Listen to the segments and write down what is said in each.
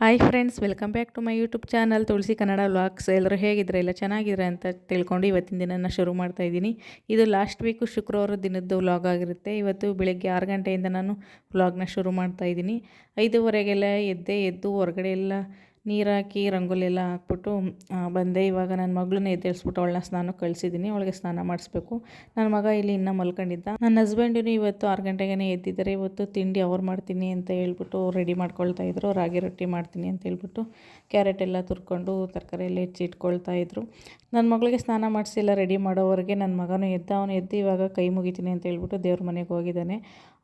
Hi friends welcome back to my YouTube channel Tulasi Kannada vlogs ಎಲ್ಲರೂ ಹೇಗಿದ್ರೆ ಎಲ್ಲ ಚೆನ್ನಾಗಿದ್ರೆ ಅಂತ ತಿಳ್ಕೊಂಡು ಇವತ್ತಿನ ದಿನನ ಶುರು ಮಾಡ್ತಾ ಇದ್ದೀನಿ. ಇದು ಲಾಸ್ಟ್ ವೀಕು ಶುಕ್ರವಾರ ದಿನದ್ದು ವ್ಲಾಗ್ ಆಗಿರುತ್ತೆ. ಇವತ್ತು ಬೆಳಗ್ಗೆ ಆರು ಗಂಟೆಯಿಂದ ನಾನು ವ್ಲಾಗ್ನ ಶುರು ಮಾಡ್ತಾ ಇದ್ದೀನಿ. ಐದುವರೆಗೆಲ್ಲ ಎದ್ದೆ, ಎದ್ದು ಹೊರಗಡೆ ಎಲ್ಲ ನೀರು ಹಾಕಿ ರಂಗೋಲಿ ಎಲ್ಲ ಹಾಕ್ಬಿಟ್ಟು ಬಂದೆ. ಇವಾಗ ನನ್ನ ಮಗಳನ್ನ ಎದ್ದೇಳಿಸ್ಬಿಟ್ಟು ಅವಳನ್ನ ಸ್ನಾನ ಕಳಿಸಿದ್ದೀನಿ ಅವಳಿಗೆ ಸ್ನಾನ ಮಾಡಿಸ್ಬೇಕು. ನನ್ನ ಮಗ ಇಲ್ಲಿ ಇನ್ನೂ ಮಲ್ಕೊಂಡಿದ್ದ. ನನ್ನ ಹಸ್ಬೆಂಡಿನೂ ಇವತ್ತು ಆರು ಗಂಟೆಗೇ ಎದ್ದಿದ್ದಾರೆ. ಇವತ್ತು ತಿಂಡಿ ಅವ್ರು ಮಾಡ್ತೀನಿ ಅಂತ ಹೇಳ್ಬಿಟ್ಟು ರೆಡಿ ಮಾಡ್ಕೊಳ್ತಾ ಇದ್ರು. ರಾಗಿ ರೊಟ್ಟಿ ಮಾಡ್ತೀನಿ ಅಂತ ಹೇಳ್ಬಿಟ್ಟು ಕ್ಯಾರೆಟ್ ಎಲ್ಲ ತುರ್ಕೊಂಡು ತರಕಾರಿ ಎಲ್ಲ ಹೆಚ್ಚಿ ಇಟ್ಕೊಳ್ತಾ ಇದ್ರು. ನನ್ನ ಮಗಳಿಗೆ ಸ್ನಾನ ಮಾಡಿಸಿ ಎಲ್ಲ ರೆಡಿ ಮಾಡೋವರೆಗೆ ನನ್ನ ಮಗನೂ ಎದ್ದ. ಅವನು ಎದ್ದು ಇವಾಗ ಕೈ ಮುಗಿತೀನಿ ಅಂತ ಹೇಳ್ಬಿಟ್ಟು ದೇವ್ರ ಮನೆಗೆ ಹೋಗಿದ್ದಾನೆ.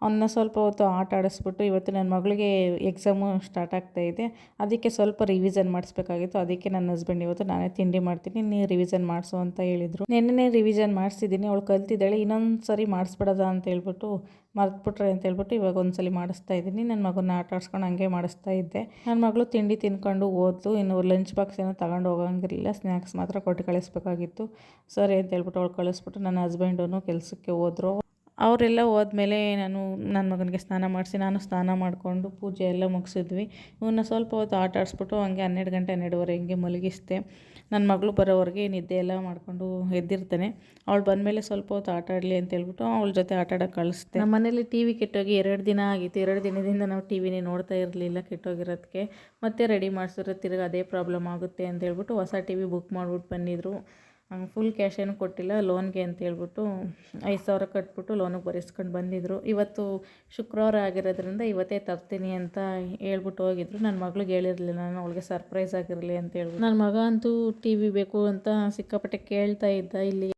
ಅವನ್ನ ಸ್ವಲ್ಪ ಹೊತ್ತು ಆಟ ಆಡಿಸ್ಬಿಟ್ಟು ಇವತ್ತು ನನ್ನ ಮಗಳಿಗೆ ಎಕ್ಸಾಮು ಸ್ಟಾರ್ಟ್ ಆಗ್ತಾ ಇದೆ. ಅದಕ್ಕೆ ಸ್ವಲ್ಪ ರಿವಿಸನ್ ಮಾಡಿಸ್ಬೇಕಾಗಿತ್ತು. ಅದಕ್ಕೆ ನನ್ನ ಹಸ್ಬೆಂಡ್ ಇವತ್ತು ನಾನೇ ತಿಂಡಿ ಮಾಡ್ತೀನಿ ನೀವು ರಿವಿಸನ್ ಮಾಡಿಸು ಅಂತ ಹೇಳಿದರು. ನೆನ್ನೆ ರಿವಿಸನ್ ಮಾಡಿಸಿದ್ದೀನಿ. ಅವಳು ಕಲ್ತಿದ್ದಾಳೆ ಇನ್ನೊಂದು ಸರಿ ಮಾಡಿಸ್ಬಿಡೋದ ಅಂತ ಹೇಳ್ಬಿಟ್ಟು ಮರ್ತ್ಬಿಟ್ರೆ ಅಂತ ಹೇಳ್ಬಿಟ್ಟು ಇವಾಗ ಒಂದ್ಸಲಿ ಮಾಡಿಸ್ತಾ ಇದ್ದೀನಿ. ನನ್ನ ಮಗನ ಆಟ ಆಡ್ಸ್ಕೊಂಡು ಹಂಗೆ ಮಾಡಿಸ್ತಾ ಇದ್ದೆ. ನನ್ನ ಮಗಳು ತಿಂಡಿ ತಿನ್ಕೊಂಡು ಓದ್ಲು. ಇನ್ನು ಲಂಚ್ ಬಾಕ್ಸ್ ಏನೋ ತಗೊಂಡು ಹೋಗಂಗಿರಲಿಲ್ಲ. ಸ್ನ್ಯಾಕ್ಸ್ ಮಾತ್ರ ಕೊಟ್ಟು ಕಳಿಸ್ಬೇಕಾಗಿತ್ತು. ಸರಿ ಅಂತ ಹೇಳ್ಬಿಟ್ಟು ಅವಳು ಕಳಿಸ್ಬಿಟ್ಟು ನನ್ನ ಹಸ್ಬೆಂಡೂ ಕೆಲಸಕ್ಕೆ ಹೋದ್ರು. ಅವರೆಲ್ಲ ಹೋದ್ಮೇಲೆ ನಾನು ನನ್ನ ಮಗನಿಗೆ ಸ್ನಾನ ಮಾಡಿಸಿ, ನಾನು ಸ್ನಾನ ಮಾಡಿಕೊಂಡು ಪೂಜೆ ಎಲ್ಲ ಮುಗಿಸಿದ್ವಿ. ಇವನ್ನ ಸ್ವಲ್ಪ ಹೊತ್ತು ಆಟ ಆಡಿಸ್ಬಿಟ್ಟು ಹಂಗೆ ಹನ್ನೆರಡು ಗಂಟೆ, ಹನ್ನೆರಡುವರೆ ಹಿಂಗೆ ಮಲಗಿಸ್ದೆ. ನನ್ನ ಮಗಳು ಬರೋವರೆಗೆ ನಿದ್ದೆ ಎಲ್ಲ ಮಾಡಿಕೊಂಡು ಎದ್ದಿರ್ತಾನೆ. ಅವಳು ಬಂದಮೇಲೆ ಸ್ವಲ್ಪ ಹೊತ್ತು ಆಟ ಆಡಲಿ ಅಂತ ಹೇಳ್ಬಿಟ್ಟು ಅವಳ ಜೊತೆ ಆಟ ಆಡೋಕೆ ಕಳಿಸ್ದೆ. ನಮ್ಮ ಮನೇಲಿ ಟಿ ವಿ ಕೆಟ್ಟೋಗಿ ಎರಡು ದಿನ ಆಗಿತ್ತು. ಎರಡು ದಿನದಿಂದ ನಾವು ಟಿ ವಿನೇ ನೋಡ್ತಾ ಇರಲಿಲ್ಲ ಕೆಟ್ಟೋಗಿರೋದಕ್ಕೆ. ಮತ್ತೆ ರೆಡಿ ಮಾಡಿಸಿದ್ರೆ ತಿರ್ಗಿ ಅದೇ ಪ್ರಾಬ್ಲಮ್ ಆಗುತ್ತೆ ಅಂತ ಹೇಳ್ಬಿಟ್ಟು ಹೊಸ ಟಿ ವಿ ಬುಕ್ ಮಾಡ್ಬಿಟ್ಟು ಬಂದಿದ್ರು. ಫುಲ್ ಕ್ಯಾಶ್ ಏನು ಕೊಟ್ಟಿಲ್ಲ ಲೋನ್ಗೆ ಅಂತ ಹೇಳ್ಬಿಟ್ಟು ಐದು ಸಾವಿರ ಕಟ್ಬಿಟ್ಟು ಲೋನಿಗೆ ಬರೆಸ್ಕೊಂಡು ಬಂದಿದ್ದರು ಇವತ್ತು ಶುಕ್ರವಾರ ಆಗಿರೋದ್ರಿಂದ ಇವತ್ತೇ ತರ್ತೀನಿ ಅಂತ ಹೇಳ್ಬಿಟ್ಟು ಹೋಗಿದ್ರು. ನನ್ನ ಮಗಳಿಗೆ ಹೇಳಿರಲಿಲ್ಲ, ನಾನು ಅವಳಿಗೆ ಸರ್ಪ್ರೈಸ್ ಆಗಿರಲಿ ಅಂತ ಹೇಳ್ಬಿಟ್ಟು. ನನ್ನ ಮಗ ಅಂತೂ ಟಿ ವಿ ಬೇಕು ಅಂತ ಸಿಕ್ಕಾಪಟ್ಟೆ ಕೇಳ್ತಾ ಇದ್ದ, ಇಲ್ಲಿ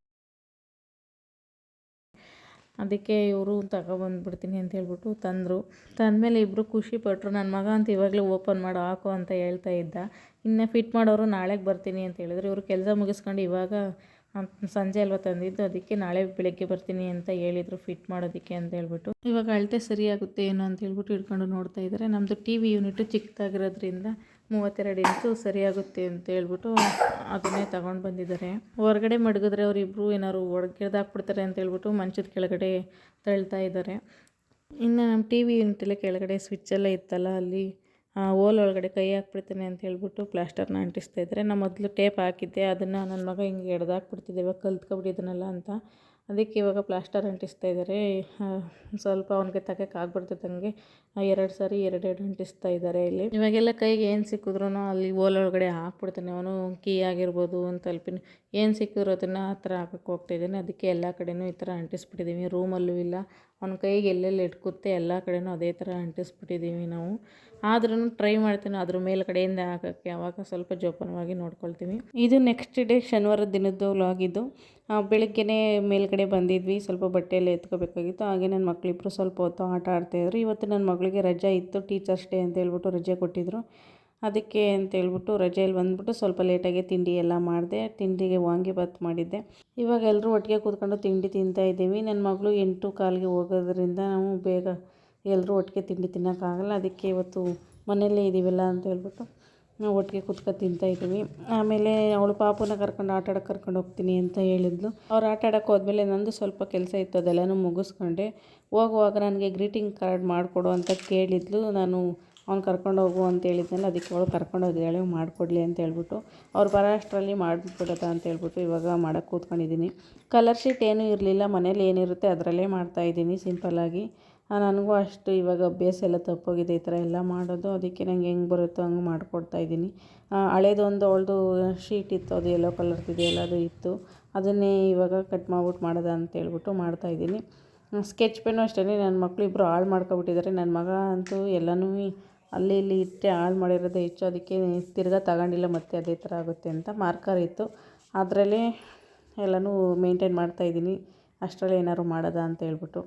ಅದಕ್ಕೆ ಇವರು ತಗೊಬಂದ್ಬಿಡ್ತೀನಿ ಅಂತ ಹೇಳ್ಬಿಟ್ಟು ತಂದರು. ತಂದಮೇಲೆ ಇಬ್ಬರು ಖುಷಿ ಪಟ್ಟರು ನನ್ನ ಮಗ ಅಂತ ಇವಾಗಲೇ ಓಪನ್ ಮಾಡು, ಹಾಕು ಅಂತ ಹೇಳ್ತಾ ಇದ್ದ. ಇನ್ನು ಫಿಟ್ ಮಾಡೋರು ನಾಳೆಗೆ ಬರ್ತೀನಿ ಅಂತ ಹೇಳಿದ್ರು. ಇವರು ಕೆಲಸ ಮುಗಿಸ್ಕೊಂಡು ಇವಾಗ ಸಂಜೆ ಅಲ್ವಾ ತಂದಿದ್ದು, ಅದಕ್ಕೆ ನಾಳೆ ಬೆಳಗ್ಗೆ ಬರ್ತೀನಿ ಅಂತ ಹೇಳಿದರು ಫಿಟ್ ಮಾಡೋದಕ್ಕೆ ಅಂತ ಹೇಳ್ಬಿಟ್ಟು. ಇವಾಗ ಅಳತೆ ಸರಿಯಾಗುತ್ತೆ ಏನೋ ಅಂತ ಹೇಳ್ಬಿಟ್ಟು ಹಿಡ್ಕೊಂಡು ನೋಡ್ತಾ ಇದ್ದಾರೆ. ನಮ್ಮದು ಟಿ ವಿ ಯೂನಿಟು ಚಿಕ್ಕದಾಗಿರೋದ್ರಿಂದ ಮೂವತ್ತೆರಡು ಇಂಚು ಸರಿಯಾಗುತ್ತೆ ಅಂತ ಹೇಳ್ಬಿಟ್ಟು ಅದನ್ನೇ ತಗೊಂಡು ಬಂದಿದ್ದಾರೆ. ಹೊರಗಡೆ ಮಡಗಿದ್ರೆ ಅವರಿಬ್ಬರು ಏನಾದ್ರು ಒಡಗಿಡ್ದಾಕ್ಬಿಡ್ತಾರೆ ಅಂತ ಹೇಳ್ಬಿಟ್ಟು ಮಂಚದ ಕೆಳಗಡೆ ತಳ್ತಾ ಇದ್ದಾರೆ. ಇನ್ನು ನಮ್ಮ ಟಿ ವಿ ಯೂನಿಟಲ್ಲೇ ಕೆಳಗಡೆ ಸ್ವಿಚ್ಚೆಲ್ಲ ಇತ್ತಲ್ಲ, ಅಲ್ಲಿ ಓಲ್ ಒಳಗಡೆ ಕೈ ಹಾಕ್ಬಿಡ್ತಾನೆ ಅಂತ ಹೇಳ್ಬಿಟ್ಟು ಪ್ಲಾಸ್ಟರ್ನ ಅಂಟಿಸ್ತಾ ಇದ್ದಾರೆ. ನಾನು ಮೊದಲು ಟೇಪ್ ಹಾಕಿದ್ದೆ, ಅದನ್ನು ನನ್ನ ಮಗ ಹಿಂಗೆ ಎಡ್ದಾಕ್ಬಿಡ್ತಿದ್ದೆ ಇವಾಗ ಕಲ್ತ್ಕೊಬಿಟ್ಟಿದ್ದಾನಲ್ಲ ಅಂತ. ಅದಕ್ಕೆ ಇವಾಗ ಪ್ಲಾಸ್ಟರ್ ಅಂಟಿಸ್ತಾ ಇದ್ದಾರೆ. ಸ್ವಲ್ಪ ಅವನಿಗೆ ತಗೋಕೆ ಹಾಗೆ ಎರಡು ಸಾರಿ ಎರಡೆರಡು ಅಂಟಿಸ್ತಾ ಇದ್ದಾರೆ ಇಲ್ಲಿ. ಇವಾಗೆಲ್ಲ ಕೈಗೆ ಏನು ಸಿಕ್ಕಿದ್ರು ಅಲ್ಲಿ ಓಲೊಳಗಡೆ ಹಾಕ್ಬಿಡ್ತಾನೆ. ಅವನು ಕೀ ಆಗಿರ್ಬೋದು ತಲುಪಿನ. ಏನು ಸಿಕ್ಕಿದ್ರು ಅದನ್ನು ಆ ಥರ ಹಾಕಕ್ಕೆ ಹೋಗ್ತಾಯಿದ್ದಾನೆ ಅದಕ್ಕೆ ಎಲ್ಲ ಕಡೆನೂ ಈ ಥರ ಅಂಟಿಸ್ಬಿಟ್ಟಿದ್ದೀವಿ ರೂಮಲ್ಲೂ ಇಲ್ಲ. ಅವ್ನ ಕೈಗೆ ಎಲ್ಲೆಲ್ಲಿ ಇಟ್ಕುತ್ತೆ ಎಲ್ಲ ಕಡೆನೂ ಅದೇ ಥರ ಅಂಟಿಸ್ಬಿಟ್ಟಿದ್ದೀವಿ ನಾವು. ಆದ್ರೂ ಟ್ರೈ ಮಾಡ್ತೀನಿ. ಅದ್ರ ಮೇಲ್ಗಡೆಯಿಂದ ಹಾಕೋಕ್ಕೆ ಯಾವಾಗ ಸ್ವಲ್ಪ ಜೋಪಾನವಾಗಿ ನೋಡ್ಕೊಳ್ತೀವಿ ಇದು ನೆಕ್ಸ್ಟ್ ಡೇ ಶನಿವಾರ ದಿನದ್ದು ಇದು. ಬೆಳಗ್ಗೆನೇ ಮೇಲ್ಗಡೆ ಬಂದಿದ್ವಿ. ಸ್ವಲ್ಪ ಬಟ್ಟೆಯಲ್ಲಿ ಎತ್ಕೋಬೇಕಾಗಿತ್ತು. ಹಾಗೆ ನನ್ನ ಮಕ್ಕಳಿಬ್ರು ಸ್ವಲ್ಪ ಹೊತ್ತು ಆಟ ಆಡ್ತಾಯಿದ್ರು ಇವತ್ತು ನನ್ನ ಮಗಳಿಗೆ ರಜೆ ಇತ್ತು. ಟೀಚರ್ಸ್ ಡೇ ಅಂತ ಹೇಳ್ಬಿಟ್ಟು ರಜೆ ಕೊಟ್ಟಿದ್ರು. ಅದಕ್ಕೆ ಅಂತ ಹೇಳ್ಬಿಟ್ಟು ರಜೆಯಲ್ಲಿ ಬಂದ್ಬಿಟ್ಟು ಸ್ವಲ್ಪ ಲೇಟಾಗಿ ತಿಂಡಿ ಎಲ್ಲ ಮಾಡಿದೆ. ತಿಂಡಿಗೆ ವಾಂಗಿಭಾತ್ ಮಾಡಿದ್ದೆ. ಇವಾಗ ಎಲ್ಲರೂ ಒಟ್ಟಿಗೆ ಕೂತ್ಕೊಂಡು ತಿಂಡಿ ತಿಂತಾ ಇದ್ದೀವಿ. ನನ್ನ ಮಗಳು ಎಂಟು ಕಾಲಿಗೆ ಹೋಗೋದ್ರಿಂದ ನಾವು ಬೇಗ ಎಲ್ಲರೂ ಒಟ್ಟಿಗೆ ತಿಂಡಿ ತಿನ್ನೋಕ್ಕಾಗಲ್ಲ ಅದಕ್ಕೆ ಇವತ್ತು ಮನೆಯಲ್ಲೇ ಇದ್ದೀವಲ್ಲ ಅಂತ ಹೇಳ್ಬಿಟ್ಟು ನಾವು ಒಟ್ಟಿಗೆ ಕೂತ್ಕೊಂಡು ತಿಂತಾ ಇದ್ದೀವಿ. ಆಮೇಲೆ ಅವಳು ಪಾಪುನ ಕರ್ಕೊಂಡು, ಆಟ ಕರ್ಕೊಂಡು ಹೋಗ್ತೀನಿ ಅಂತ ಹೇಳಿದ್ಲು. ಅವ್ರು ಆಟ ಆಡೋಕೆ ಹೋದ್ಮೇಲೆ ನಂದು ಸ್ವಲ್ಪ ಕೆಲಸ ಇತ್ತು, ಅದೆಲ್ಲನೂ ಮುಗಿಸ್ಕೊಂಡೆ. ಹೋಗುವಾಗ ನನಗೆ ಗ್ರೀಟಿಂಗ್ ಕಾರ್ಡ್ ಮಾಡಿಕೊಡು ಅಂತ ಕೇಳಿದ್ಲು. ನಾನು ಅವ್ನು ಕರ್ಕೊಂಡು ಹೋಗು ಅಂತ ಹೇಳಿದ್ನಲ್ಲ, ಅದಕ್ಕೆ ಅವಳು ಕರ್ಕೊಂಡು ಹೋಗಿದ್ದಾಳೆ ಮಾಡಿಕೊಡ್ಲಿ ಅಂತ ಹೇಳ್ಬಿಟ್ಟು. ಅವ್ರು ಬರೋ ಅಷ್ಟರಲ್ಲಿ ಮಾಡಿಬಿಡೋದ ಅಂತ ಹೇಳ್ಬಿಟ್ಟು ಇವಾಗ ಮಾಡೋಕ್ಕೆ ಕೂತ್ಕೊಂಡಿದ್ದೀನಿ. ಕಲರ್ ಶೀಟ್ ಏನೂ ಇರಲಿಲ್ಲ, ಮನೇಲಿ ಏನಿರುತ್ತೆ ಅದರಲ್ಲೇ ಮಾಡ್ತಾಯಿದ್ದೀನಿ ಸಿಂಪಲ್ಲಾಗಿ ನನಗೂ ಅಷ್ಟು. ಇವಾಗ ಅಭ್ಯಾಸ ಎಲ್ಲ ತಪ್ಪೋಗಿದೆ, ಈ ಥರ ಎಲ್ಲ ಮಾಡೋದು. ಅದಕ್ಕೆ ನಂಗೆ ಹೆಂಗೆ ಬರುತ್ತೋ ಹಂಗೆ ಮಾಡಿಕೊಡ್ತಾ ಇದ್ದೀನಿ. ಹಳೇದೊಂದು ಅವಳದು ಶೀಟ್ ಇತ್ತು, ಅದು ಯೆಲ್ಲೋ ಕಲರ್ದಿದೆಯಲ್ಲ ಅದು ಇತ್ತು. ಅದನ್ನೇ ಇವಾಗ ಕಟ್ ಮಾಡ್ಬಿಟ್ಟು ಮಾಡೋದ ಅಂತ ಹೇಳ್ಬಿಟ್ಟು ಮಾಡ್ತಾಯಿದ್ದೀನಿ ಸ್ಕೆಚ್ ಪೆನ್ನು ಅಷ್ಟೇ ನನ್ನ ಮಕ್ಕಳು ಇಬ್ಬರು ಹಾಳು ಮಾಡ್ಕೊಬಿಟ್ಟಿದ್ದಾರೆ. ನನ್ನ ಮಗ ಅಂತೂ ಎಲ್ಲನೂ ಅಲ್ಲಿ ಇಲ್ಲಿ ಇಟ್ಟೆ ಹಾಳು ಮಾಡಿರೋದೇ ಹೆಚ್ಚು. ಅದಕ್ಕೆ ತಿರ್ಗಾ ತಗೊಂಡಿಲ್ಲ ಮತ್ತೆ ಅದೇ ಥರ ಆಗುತ್ತೆ ಅಂತ ಮಾರ್ಕರ್ ಇತ್ತು. ಅದರಲ್ಲೇ ಎಲ್ಲನೂ ಮೇಂಟೈನ್ ಮಾಡ್ತಾಯಿದ್ದೀನಿ ಅಷ್ಟರಲ್ಲಿ ಏನಾದ್ರು ಮಾಡೋದಾ ಅಂತ ಹೇಳ್ಬಿಟ್ಟು.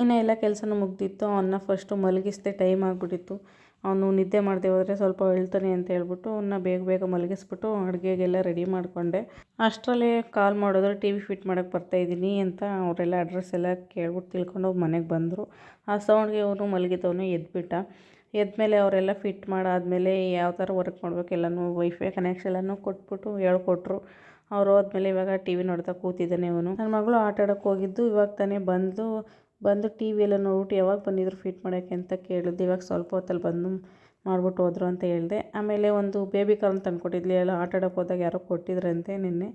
ಇನ್ನು ಎಲ್ಲ ಕೆಲಸನೂ ಮುಗ್ದಿತ್ತು ಅವನ್ನ ಫಸ್ಟು ಮಲಗಿಸ್ದೆ ಟೈಮ್ ಆಗಿಬಿಟ್ಟಿತ್ತು. ಅವನು ನಿದ್ದೆ ಮಾಡದೆ ಹೋದರೆ ಸ್ವಲ್ಪ ಹೇಳ್ತಾನೆ ಅಂತ ಹೇಳ್ಬಿಟ್ಟು ಅವನ್ನ ಬೇಗ ಬೇಗ ಮಲಗಿಸ್ಬಿಟ್ಟು ಅಡುಗೆಗೆಲ್ಲ ರೆಡಿ ಮಾಡಿಕೊಂಡೆ. ಅಷ್ಟರಲ್ಲೇ ಕಾಲ್ ಮಾಡಿದ್ರೆ ಟಿ ವಿ ಫಿಟ್ ಮಾಡೋಕ್ಕೆ ಬರ್ತಾಯಿದ್ದೀನಿ ಅಂತ ಅವರೆಲ್ಲ ಅಡ್ರೆಸ್ ಎಲ್ಲ ಕೇಳ್ಬಿಟ್ಟು ತಿಳ್ಕೊಂಡು ಮನೆಗೆ ಬಂದರು. ಆ ಸೌಂಡ್ಗೆ ಅವನು ಮಲಗಿದ್ದವನು ಎದ್ಬಿಟ್ಟ. ಎದ್ಮೇಲೆ ಅವರೆಲ್ಲ ಫಿಟ್ ಮಾಡಾದಮೇಲೆ ಯಾವ ಥರ ವರ್ಕ್ ಮಾಡಬೇಕೆಲ್ಲನೂ ವೈಫೈ ಕನೆಕ್ಷನ್ ಎಲ್ಲನೂ ಕೊಟ್ಬಿಟ್ಟು ಹೇಳ್ಕೊಟ್ರು. ಅವ್ರು ಹೋದ್ಮೇಲೆ ಇವಾಗ ಟಿ ವಿ ನೋಡ್ತಾ ಕೂತಿದ್ದಾನೆ ಅವನು. ನನ್ನ ಮಗಳು ಆಟ ಹೋಗಿದ್ದು, ಇವಾಗ ತಾನೇ ಬಂದು ಬಂದು ಟಿ ವಿ ಎಲ್ಲ ನೋಡ್ಬಿಟ್ಟು ಯಾವಾಗ ಬಂದಿದ್ರು ಫಿಟ್ ಮಾಡೋಕ್ಕೆ ಅಂತ ಕೇಳಿದ್ದೆ. ಇವಾಗ ಸ್ವಲ್ಪ ಹೊತ್ತಲ್ಲಿ ಬಂದು ಮಾಡ್ಬಿಟ್ಟು ಹೋದರು ಅಂತ ಹೇಳಿದೆ. ಆಮೇಲೆ ಒಂದು ಬೇಬಿ ಕಾರ್ನ್ ತಂದುಕೊಟ್ಟಿದ್ಲಿ. ಎಲ್ಲ ಆಟ ಆಡೋಕ್ಕೆ ಹೋದಾಗ ಯಾರೋ ಕೊಟ್ಟಿದ್ರಂತೆ ನಿನ್ನೆ.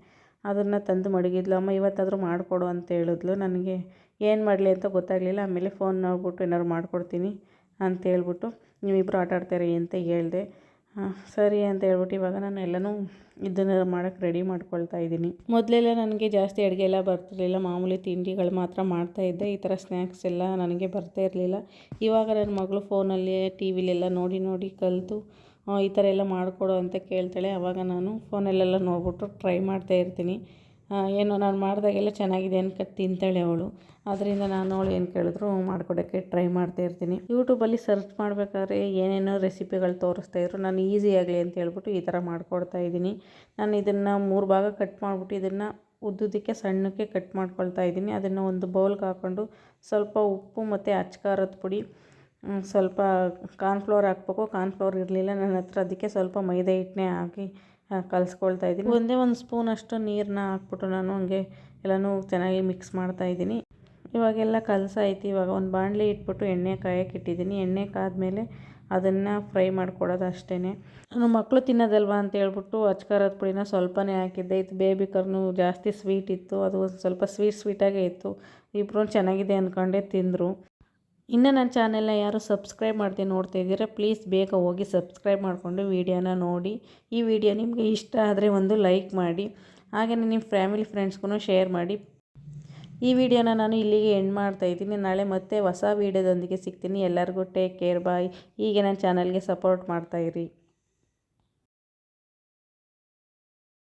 ಅದನ್ನು ತಂದು ಮಡಗಿದ್ಲು. ಅಮ್ಮ, ಇವತ್ತಾದರೂ ಮಾಡಿಕೊಡು ಅಂತ ಹೇಳಿದ್ಲು. ನನಗೆ ಏನು ಮಾಡಲಿ ಅಂತ ಗೊತ್ತಾಗಲಿಲ್ಲ. ಆಮೇಲೆ ಫೋನ್ ನೋಡ್ಬಿಟ್ಟು ಏನಾದ್ರು ಮಾಡಿಕೊಡ್ತೀನಿ ಅಂತ ಹೇಳ್ಬಿಟ್ಟು ನೀವಿಬ್ಬರು ಆಟ ಆಡ್ತೀರಿ ಅಂತ ಹೇಳಿದೆ. ಸರಿ ಅಂತ ಹೇಳ್ಬಿಟ್ಟು ಇವಾಗ ನಾನು ಎಲ್ಲನೂ ಇದನ್ನು ಮಾಡೋಕ್ಕೆ ರೆಡಿ ಮಾಡ್ಕೊಳ್ತಾ ಇದ್ದೀನಿ. ಮೊದಲೆಲ್ಲ ನನಗೆ ಜಾಸ್ತಿ ಅಡುಗೆ ಎಲ್ಲ ಬರ್ತಿರಲಿಲ್ಲ, ಮಾಮೂಲಿ ತಿಂಡಿಗಳು ಮಾತ್ರ ಮಾಡ್ತಾಯಿದ್ದೆ ಈ ಥರ ಸ್ನ್ಯಾಕ್ಸ್ ಎಲ್ಲ ನನಗೆ ಬರ್ತಾ ಇರಲಿಲ್ಲ. ಇವಾಗ ನನ್ನ ಮಗಳು ಫೋನಲ್ಲಿ ಟಿ ವಿಲೆಲ್ಲ ನೋಡಿ ನೋಡಿ ಕಲಿತು ಈ ಥರ ಎಲ್ಲ ಮಾಡಿಕೊಡು ಅಂತ ಕೇಳ್ತಾಳೆ. ಆವಾಗ ನಾನು ಫೋನಲ್ಲೆಲ್ಲ ನೋಡ್ಬಿಟ್ಟು ಟ್ರೈ ಮಾಡ್ತಾ ಇರ್ತೀನಿ. ಏನೋ ನಾನು ಮಾಡಿದಾಗೆಲ್ಲ ಚೆನ್ನಾಗಿದೆ ಅನ್ಕ ತಿಂತಾಳೆ ಅವಳು. ಅದರಿಂದ ನಾನು ಅವಳು ಏನು ಕೇಳಿದ್ರು ಮಾಡ್ಕೊಡೋಕ್ಕೆ ಟ್ರೈ ಮಾಡ್ತಾ ಇರ್ತೀನಿ. ಯೂಟ್ಯೂಬಲ್ಲಿ ಸರ್ಚ್ ಮಾಡಬೇಕಾದ್ರೆ ಏನೇನೋ ರೆಸಿಪಿಗಳು ತೋರಿಸ್ತಾ ಇದ್ರು. ನಾನು ಈಸಿ ಆಗಲಿ ಅಂತ ಹೇಳ್ಬಿಟ್ಟು ಈ ಥರ ಮಾಡ್ಕೊಡ್ತಾ ಇದ್ದೀನಿ. ನಾನು ಇದನ್ನು ಮೂರು ಭಾಗ ಕಟ್ ಮಾಡಿಬಿಟ್ಟು ಇದನ್ನು ಉದ್ದುದಕ್ಕೆ ಸಣ್ಣಕ್ಕೆ ಕಟ್ ಮಾಡ್ಕೊಳ್ತಾ ಇದ್ದೀನಿ. ಅದನ್ನು ಒಂದು ಬೌಲ್ಗೆ ಹಾಕ್ಕೊಂಡು ಸ್ವಲ್ಪ ಉಪ್ಪು ಮತ್ತು ಅಚ್ಕಾರದ ಪುಡಿ ಸ್ವಲ್ಪ ಕಾರ್ನ್ಫ್ಲೋರ್ ಹಾಕ್ಬೇಕು. ಕಾರ್ನ್ಫ್ಲೋರ್ ಇರಲಿಲ್ಲ ನನ್ನ ಹತ್ರ ಅದಕ್ಕೆ ಸ್ವಲ್ಪ ಮೈದಾ ಹಿಟ್ಟನ್ನೇ ಹಾಕಿ ಕಲಿಸ್ಕೊಳ್ತಾ ಇದ್ದೀನಿ ಒಂದೇ ಒಂದು ಸ್ಪೂನ್ ಅಷ್ಟು ನೀರನ್ನ ಹಾಕ್ಬಿಟ್ಟು ನಾನು ಹಂಗೆ ಎಲ್ಲನೂ ಚೆನ್ನಾಗಿ ಮಿಕ್ಸ್ ಮಾಡ್ತಾ ಇದ್ದೀನಿ ಇವಾಗೆಲ್ಲ ಕಲಸಾಯ್ತು. ಇವಾಗ ಒಂದು ಬಾಣಲಿ ಇಟ್ಬಿಟ್ಟು ಎಣ್ಣೆ ಕಾಯಕ್ಕೆ ಇಟ್ಟಿದ್ದೀನಿ ಎಣ್ಣೆ ಕಾದ್ಮೇಲೆ ಅದನ್ನು ಫ್ರೈ ಮಾಡ್ಕೊಡೋದು ಅಷ್ಟೇ ನಾನು ಮಕ್ಕಳು ತಿನ್ನೋದಲ್ವಾ ಅಂತ ಹೇಳ್ಬಿಟ್ಟು ಅಚ್ಕಾರದ ಪುಡಿನ ಸ್ವಲ್ಪನೇ ಹಾಕಿದ್ದೆ. ಇದು ಬೇಬಿ ಕರ್ನು ಜಾಸ್ತಿ ಸ್ವೀಟ್ ಇತ್ತು. ಅದು ಸ್ವಲ್ಪ ಸ್ವೀಟ್ ಸ್ವೀಟಾಗೇ ಇತ್ತು. ಇಬ್ಬರು ಚೆನ್ನಾಗಿದೆ ಅಂದ್ಕೊಂಡೆ ತಿಂದರು. ಇನ್ನು ನನ್ನ ಚಾನೆಲ್ನ ಯಾರು ಸಬ್ಸ್ಕ್ರೈಬ್ ಮಾಡ್ತೀನಿ ನೋಡ್ತಾ ಇದ್ದೀರಾ ಪ್ಲೀಸ್ ಬೇಗ ಹೋಗಿ ಸಬ್ಸ್ಕ್ರೈಬ್ ಮಾಡಿಕೊಂಡು ವೀಡಿಯೋನ ನೋಡಿ. ಈ ವಿಡಿಯೋ ನಿಮಗೆ ಇಷ್ಟ ಆದರೆ ಒಂದು ಲೈಕ್ ಮಾಡಿ ಹಾಗೆಯೇ ನಿಮ್ಮ ಫ್ಯಾಮಿಲಿ ಫ್ರೆಂಡ್ಸ್ಗೂ ಶೇರ್ ಮಾಡಿ. ಈ ವಿಡಿಯೋನ ನಾನು ಇಲ್ಲಿಗೆ ಎಂಡ್ ಮಾಡ್ತಾ ಇದ್ದೀನಿ. ನಾಳೆ ಮತ್ತೆ ಹೊಸ ವೀಡಿಯೋದೊಂದಿಗೆ ಸಿಗ್ತೀನಿ. ಎಲ್ಲರಿಗೂ ಟೇಕ್ ಕೇರ್ ಬಾಯ್ ಹೀಗೆ ನನ್ನ ಚಾನಲ್ಗೆ ಸಪೋರ್ಟ್ ಮಾಡ್ತಾಯಿರಿ